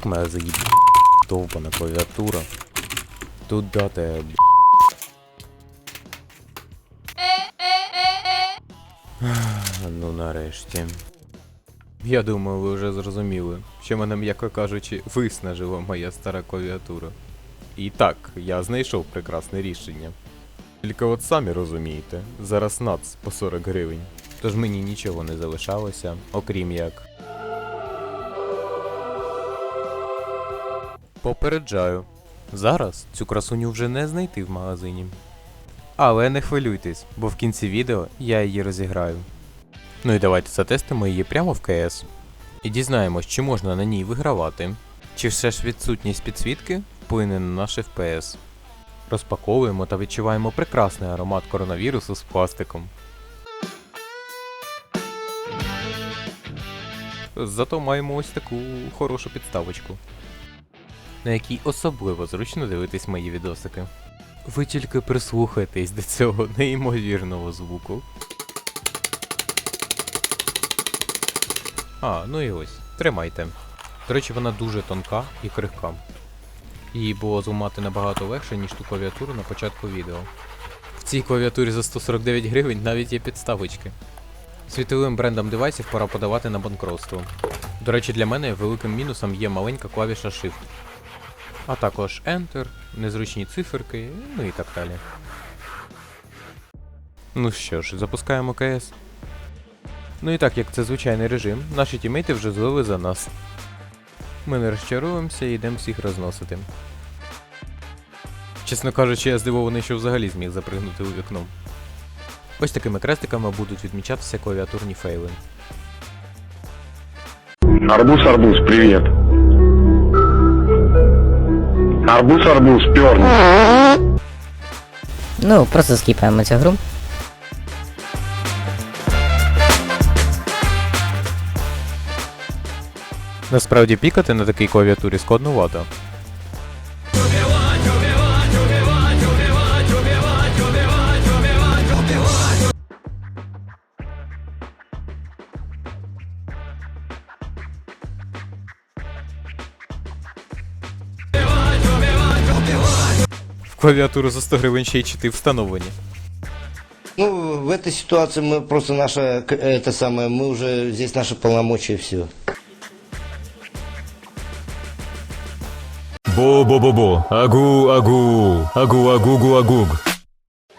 Як мене заїб... довбана клавіатура. Тут дати. Ну нарешті. Я думаю, ви вже зрозуміли, що мене, м'яко кажучи, виснажила моя стара клавіатура. І так, я знайшов прекрасне рішення. Тільки от самі розумієте, зараз нац по 40 гривень. Тож мені нічого не залишалося, окрім як. Попереджаю. Зараз цю красуню вже не знайти в магазині. Але не хвилюйтесь, бо в кінці відео я її розіграю. Ну і давайте затестимо її прямо в КС. І дізнаємось, чи можна на ній вигравати, чи все ж відсутність підсвітки вплине на наш FPS. Розпаковуємо та відчуваємо прекрасний аромат коронавірусу з пластиком. Зато маємо ось таку хорошу підставочку, на якій особливо зручно дивитись мої відосики. Ви тільки прислухайтесь до цього неймовірного звуку. А, ну і ось, тримайте. До речі, вона дуже тонка і крихка. Її було зламати набагато легше, ніж ту клавіатуру на початку відео. В цій клавіатурі за 149 гривень навіть є підставочки. Світовим брендам девайсів пора подавати на банкротство. До речі, для мене великим мінусом є маленька клавіша Shift. А також Enter, незручні циферки, ну і так далі. Ну що ж, запускаємо КС. Ну і так, як це звичайний режим, наші тімейти вже злили за нас. Ми не розчаруємося і йдемо всіх розносити. Чесно кажучи, я здивований, що взагалі зміг запригнути у вікно. Ось такими крестиками будуть відмічатися клавіатурні фейли. Арбуз, арбуз, привет. Арбуз, арбуз, перни. Ну, просто скіпаємо цю гру. Насправді пікати на такій клавіатурі складнувато. В клавіатуру за 100 гривень ще й чити встановлені. Ну, в этой ситуации мы просто наше, к- это самое, мы уже, здесь наши полномочия, все. Бо-бо-бо-бо. Агу, агу. Агу, агугу, агуг.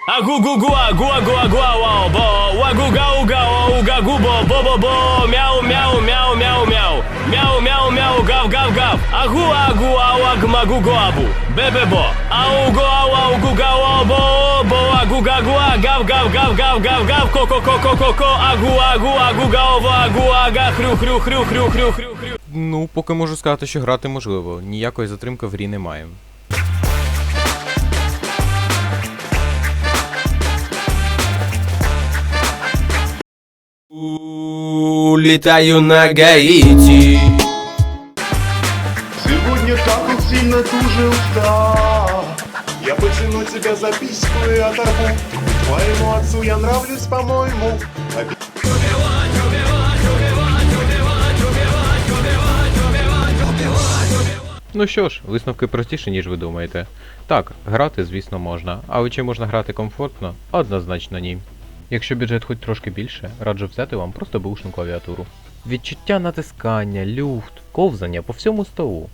Агу-гу-гу, агу-агу-агу-ау, бо, уагу-гау-гау, угагу-бо, бо-бо-бо, мяу-мяу-мяу-мяу-мяу, мяу-мяу-мяу, гав-гав-гав, агу-агу-ау-агмагу-гуабу, бе-бе-бо, ау-гу-ау-ау-гу-гау, бо, бо, агу-гагуа, гав-гав-гав-гав-гав-гав, ко-ко-ко-ко-ко-ко, агу-агу-агу-гау, агу-ага, хрю-хрю-хрю-хрю-хрю-хрю. Ну, поки можу сказати, що грати можливо. Ніякої затримки в грі немає. Улетаю на Гаити. Сильно тужил, да Я потяну тебя за письку и оторву Твоему отцу я нравлюсь, по-моему Обе- Ну що ж, висновки простіші, ніж ви думаєте. Так, грати, звісно, можна, але чи можна грати комфортно? Однозначно ні. Якщо бюджет хоч трошки більше, раджу взяти вам просто бушну клавіатуру. Відчуття натискання, люфт, ковзання по всьому столу.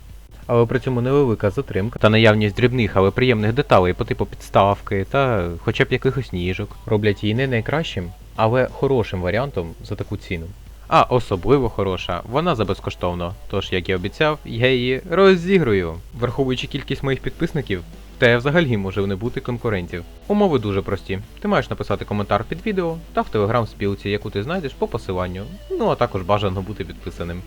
Але при цьому невелика затримка та наявність дрібних, але приємних деталей по типу підставки та хоча б якихось ніжок роблять її не найкращим, але хорошим варіантом за таку ціну. А особливо хороша, вона за безкоштовно. Тож, як і обіцяв, я її розігрую. Враховуючи кількість моїх підписників, та взагалі може не бути конкурентів. Умови дуже прості. Ти маєш написати коментар під відео та в телеграм-спілці, яку ти знайдеш по посиланню. Ну а також бажано бути підписаним.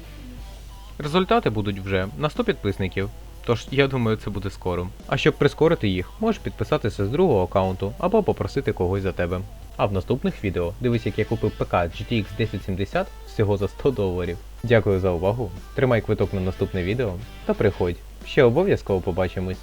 Результати будуть вже на 100 підписників. Тож я думаю, це буде скоро. А щоб прискорити їх, можеш підписатися з другого аккаунту або попросити когось за тебе. А в наступних відео дивись, як я купив ПК GTX 1070 всього за 100 доларів. Дякую за увагу. Тримай квиток на наступне відео та приходь. Ще обов'язково побачимось.